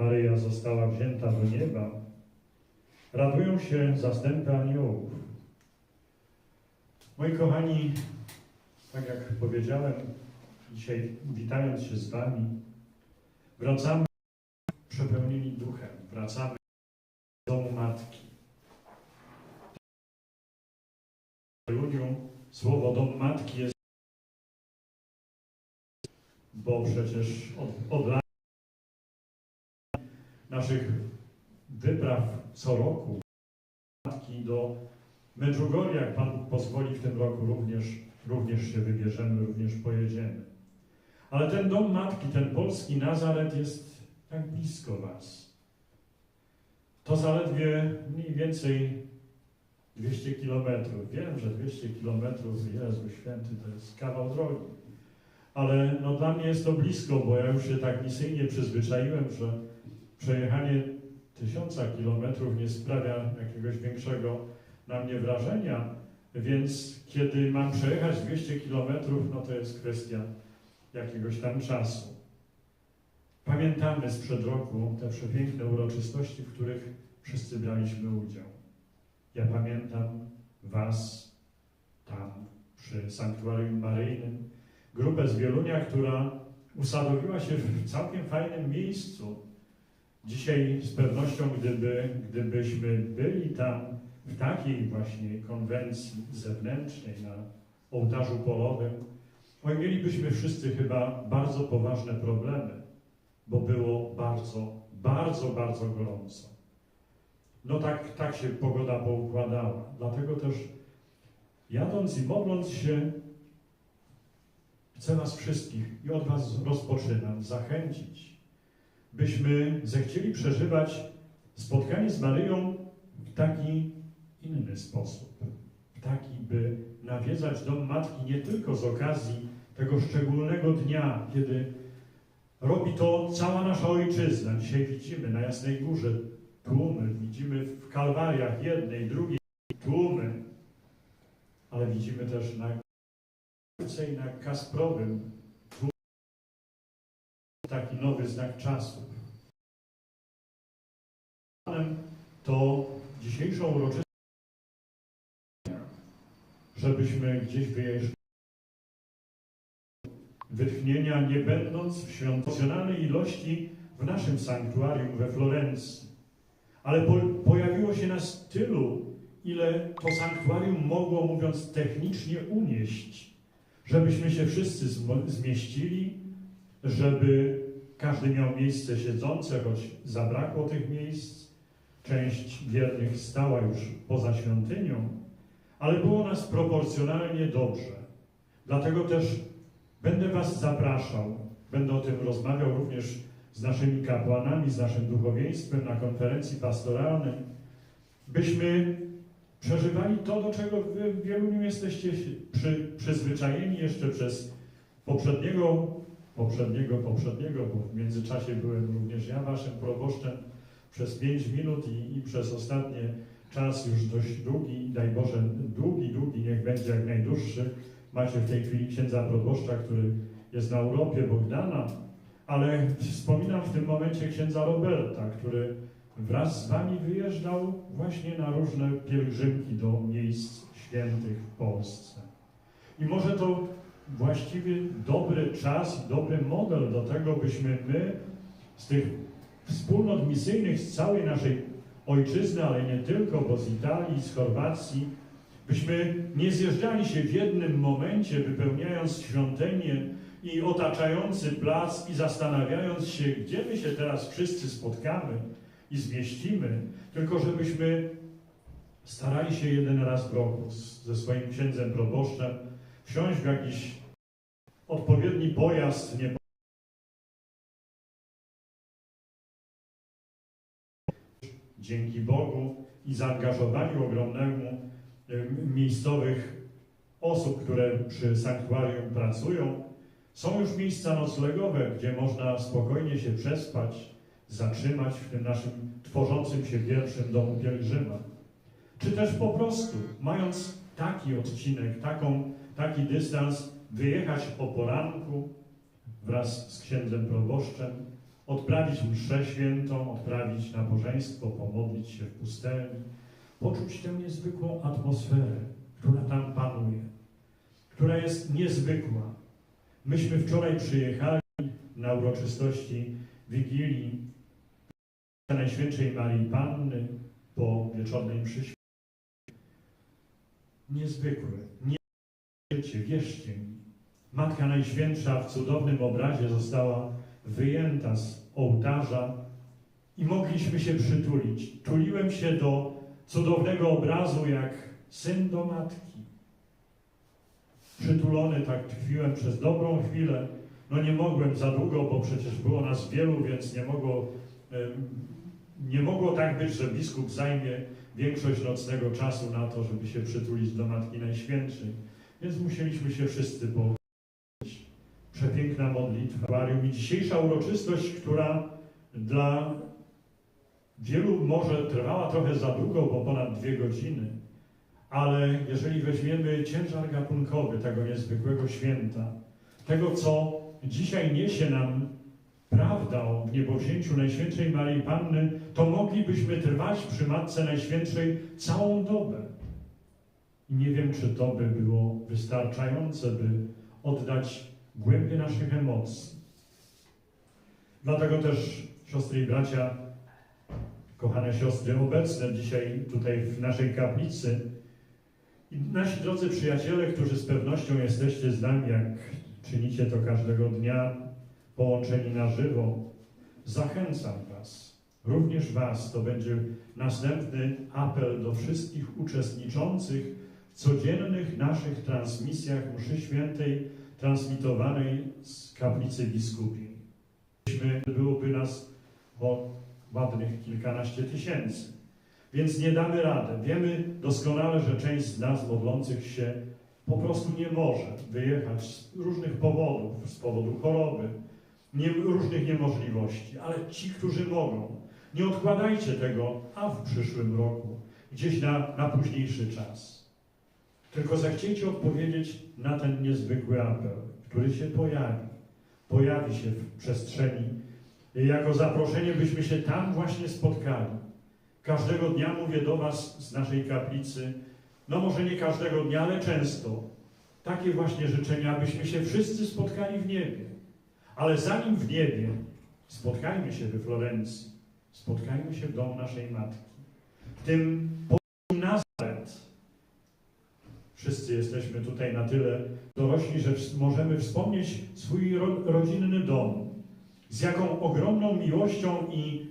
Maryja została wzięta do nieba, radują się zastępy aniołów. Moi kochani, tak jak powiedziałem dzisiaj, witając się z Wami, wracamy przepełnieni duchem, wracamy do domu Matki. W słowo dom Matki jest, bo przecież od, od lat naszych wypraw co roku Matki do Medjugorje, jak Pan pozwoli w tym roku również, również się wybierzemy, również pojedziemy. Ale ten dom Matki, ten polski Nazaret jest tak blisko Was. To zaledwie mniej więcej 200 kilometrów. Wiem, że 200 kilometrów, Jezu Święty, to jest kawał drogi. Ale no, dla mnie jest to blisko, bo ja już się tak misyjnie przyzwyczaiłem, że przejechanie tysiąca kilometrów nie sprawia jakiegoś większego na mnie wrażenia, więc kiedy mam przejechać 200 kilometrów, no to jest kwestia jakiegoś tam czasu. Pamiętamy sprzed roku te przepiękne uroczystości, w których wszyscy braliśmy udział. Ja pamiętam Was tam przy Sanktuarium Maryjnym, grupę z Wielunia, która usadowiła się w całkiem fajnym miejscu. Dzisiaj z pewnością, gdyby, gdybyśmy byli tam w takiej właśnie konwencji zewnętrznej na ołtarzu polowym, oj, mielibyśmy wszyscy chyba bardzo poważne problemy, bo było bardzo, bardzo, bardzo gorąco. No tak, tak się pogoda poukładała. Dlatego też jadąc i modląc się, chcę Was wszystkich i od Was rozpoczynam zachęcić, byśmy zechcieli przeżywać spotkanie z Maryją w taki inny sposób. Taki, by nawiedzać dom Matki nie tylko z okazji tego szczególnego dnia, kiedy robi to cała nasza ojczyzna. Dzisiaj widzimy na Jasnej Górze tłumy, widzimy w kalwariach jednej, drugiej tłumy, ale widzimy też na i na Kasprowym taki nowy znak czasu. To dzisiejszą uroczystość, żebyśmy gdzieś wyjeżdżali wytchnienia, nie będąc w świątecznej ilości w naszym sanktuarium we Florencji. Ale po, pojawiło się nas tylu, ile to sanktuarium mogło, mówiąc technicznie, unieść, żebyśmy się wszyscy zmieścili, żeby każdy miał miejsce siedzące, choć zabrakło tych miejsc. Część wiernych stała już poza świątynią, ale było nas proporcjonalnie dobrze. Dlatego też będę Was zapraszał, będę o tym rozmawiał również z naszymi kapłanami, z naszym duchowieństwem na konferencji pastoralnej, byśmy przeżywali to, do czego wy w Wieluniu jesteście przy, przyzwyczajeni jeszcze przez poprzedniego, poprzedniego, poprzedniego, bo w międzyczasie byłem również ja waszym proboszczem przez pięć minut i, i przez ostatnie czas już dość długi, daj Boże, długi, długi, niech będzie jak najdłuższy. Macie w tej chwili księdza proboszcza, który jest na Europie, Bogdana, ale wspominam w tym momencie księdza Roberta, który wraz z wami wyjeżdżał właśnie na różne pielgrzymki do miejsc świętych w Polsce. I może to właściwie dobry czas, dobry model do tego, byśmy my z tych wspólnot misyjnych z całej naszej ojczyzny, ale nie tylko, bo z Italii, z Chorwacji, byśmy nie zjeżdżali się w jednym momencie, wypełniając świątynię i otaczający plac i zastanawiając się, gdzie my się teraz wszyscy spotkamy i zmieścimy, tylko żebyśmy starali się jeden raz w roku ze swoim księdzem proboszczem wsiąść w jakiś odpowiedni pojazd, nie dzięki Bogu i zaangażowaniu ogromnemu miejscowych osób, które przy sanktuarium pracują, są już miejsca noclegowe, gdzie można spokojnie się przespać, zatrzymać w tym naszym tworzącym się pierwszym domu pielgrzyma. Czy też po prostu, mając taki odcinek, taką, taki dystans, wyjechać o poranku wraz z księdzem proboszczem, odprawić mszę świętą, odprawić nabożeństwo, pomodlić się w pustelni, poczuć tę niezwykłą atmosferę, która tam panuje, która jest niezwykła. Myśmy wczoraj przyjechali na uroczystości Wigilii Najświętszej Marii Panny po wieczornej mszy. Niezwykłe, nie wierzycie, wierzcie mi. Matka Najświętsza w cudownym obrazie została wyjęta z ołtarza i mogliśmy się przytulić. Tuliłem się do cudownego obrazu jak syn do matki. Przytulony tak tkwiłem przez dobrą chwilę. No nie mogłem za długo, bo przecież było nas wielu, więc nie mogło, nie mogło tak być, że biskup zajmie większość nocnego czasu na to, żeby się przytulić do Matki Najświętszej. Więc musieliśmy się wszyscy położyć. Przepiękna modlitwa. I dzisiejsza uroczystość, która dla wielu może trwała trochę za długo, bo ponad dwie godziny, ale jeżeli weźmiemy ciężar gatunkowy tego niezwykłego święta, tego, co dzisiaj niesie nam prawda o niebowzięciu Najświętszej Marii Panny, to moglibyśmy trwać przy Matce Najświętszej całą dobę. I nie wiem, czy to by było wystarczające, by oddać głębie naszych emocji. Dlatego też, siostry i bracia, kochane siostry obecne dzisiaj tutaj w naszej kaplicy i nasi drodzy przyjaciele, którzy z pewnością jesteście z nami, jak czynicie to każdego dnia, połączeni na żywo, zachęcam Was, również Was, to będzie następny apel do wszystkich uczestniczących w codziennych naszych transmisjach mszy świętej transmitowanej z kaplicy biskupiej. Byłoby nas o ładnych kilkanaście tysięcy. Więc nie damy rady. Wiemy doskonale, że część z nas modlących się po prostu nie może wyjechać z różnych powodów, z powodu choroby, nie, różnych niemożliwości, ale ci, którzy mogą, nie odkładajcie tego, a w przyszłym roku, gdzieś na, na późniejszy czas. Tylko zechciejcie odpowiedzieć na ten niezwykły apel, który się pojawi. Pojawi się w przestrzeni jako zaproszenie, byśmy się tam właśnie spotkali. Każdego dnia mówię do Was z naszej kaplicy, no może nie każdego dnia, ale często. Takie właśnie życzenia, abyśmy się wszyscy spotkali w niebie. Ale zanim w niebie, spotkajmy się we Florencji, spotkajmy się w domu naszej Matki. W tym Nazaret. Wszyscy jesteśmy tutaj na tyle dorośli, że możemy wspomnieć swój ro rodzinny dom. Z jaką ogromną miłością i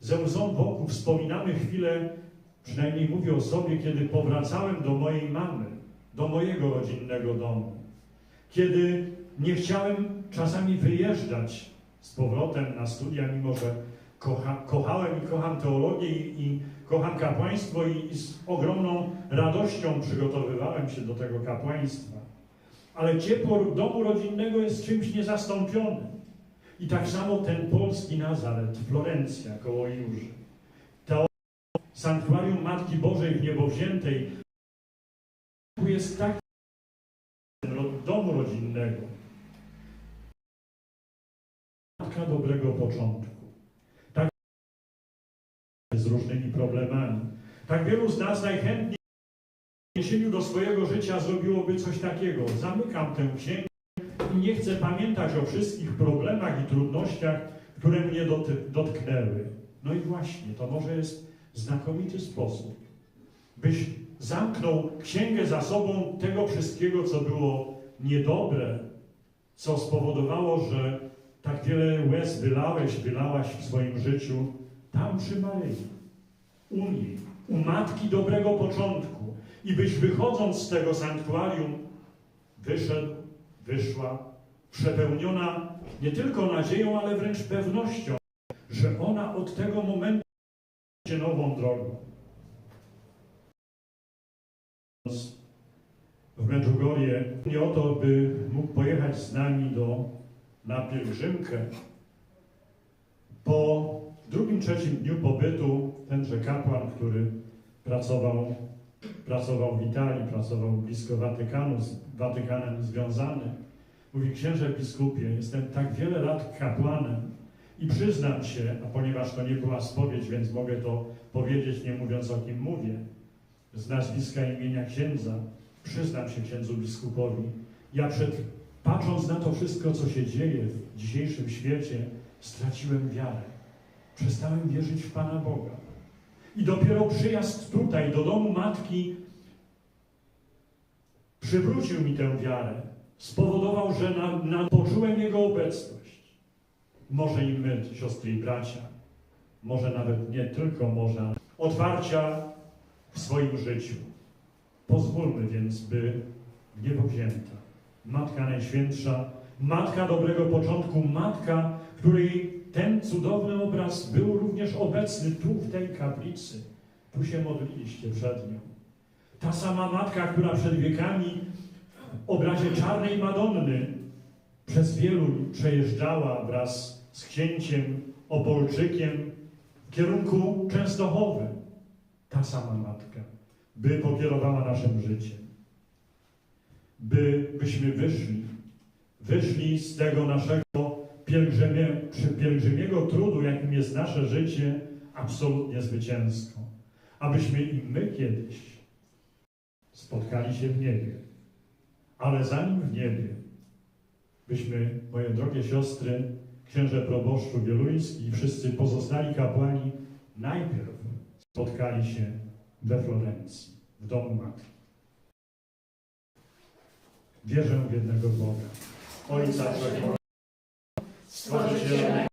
ze łzą wokół wspominamy chwilę, przynajmniej mówię o sobie, kiedy powracałem do mojej mamy, do mojego rodzinnego domu. Kiedy nie chciałem czasami wyjeżdżać z powrotem na studia, mimo że kocha, kochałem i kocham teologię i, i kocham kapłaństwo i, i z ogromną radością przygotowywałem się do tego kapłaństwa. Ale ciepło domu rodzinnego jest czymś niezastąpionym. I tak samo ten polski Nazaret, Florencja koło Jurzy. To sanktuarium Matki Bożej w Niebowziętej jest tak domu rodzinnego. Matka dobrego początku. Z różnymi problemami. Tak wielu z nas najchętniej w odniesieniu do swojego życia zrobiłoby coś takiego. Zamykam tę księgę i nie chcę pamiętać o wszystkich problemach i trudnościach, które mnie dotknęły. No i właśnie, to może jest znakomity sposób, byś zamknął księgę za sobą tego wszystkiego, co było niedobre, co spowodowało, że tak wiele łez wylałeś, wylałaś w swoim życiu, tam przy Maryi, u niej, u Matki dobrego początku. I byś wychodząc z tego sanktuarium, wyszedł, wyszła, przepełniona nie tylko nadzieją, ale wręcz pewnością, że ona od tego momentu idzie nową drogą. W Medjugorje nie o to, by mógł pojechać z nami do, na pielgrzymkę. Po drugim, trzecim dniu pobytu tenże kapłan, który pracował, pracował w Italii, pracował blisko Watykanu, z Watykanem związany, mówi, księże biskupie, jestem tak wiele lat kapłanem, I przyznam się, a ponieważ to nie była spowiedź, więc mogę to powiedzieć, nie mówiąc o kim mówię, z nazwiska imienia księdza, przyznam się księdzu biskupowi, ja przed, patrząc na to wszystko, co się dzieje w dzisiejszym świecie, straciłem wiarę. Przestałem wierzyć w Pana Boga. I dopiero przyjazd tutaj, do domu matki, przywrócił mi tę wiarę, spowodował, że na, na, poczułem Jego obecność. Może i my, siostry i bracia, może nawet nie tylko może, otwarcia w swoim życiu. Pozwólmy więc, by niebowzięta, Matka Najświętsza, Matka dobrego początku, Matka, której ten cudowny obraz był również obecny tu w tej kaplicy. Tu się modliliście przed nią. Ta sama Matka, która przed wiekami w obrazie czarnej Madonny przez wielu przejeżdżała wraz z księciem Opolczykiem w kierunku Częstochowy. Ta sama Matka, by pokierowała naszym życiem. By, byśmy wyszli, wyszli z tego naszego pielgrzymie, przy pielgrzymiego trudu, jakim jest nasze życie, absolutnie zwycięsko. Abyśmy i my kiedyś spotkali się w niebie. Ale zanim w niebie, byśmy, moje drogie siostry, księże proboszczu wieluński i wszyscy pozostali kapłani, najpierw spotkali się we Florencji, w domu Matki. Wierzę w jednego Boga, Ojca Wszechmogącego, Słodziemy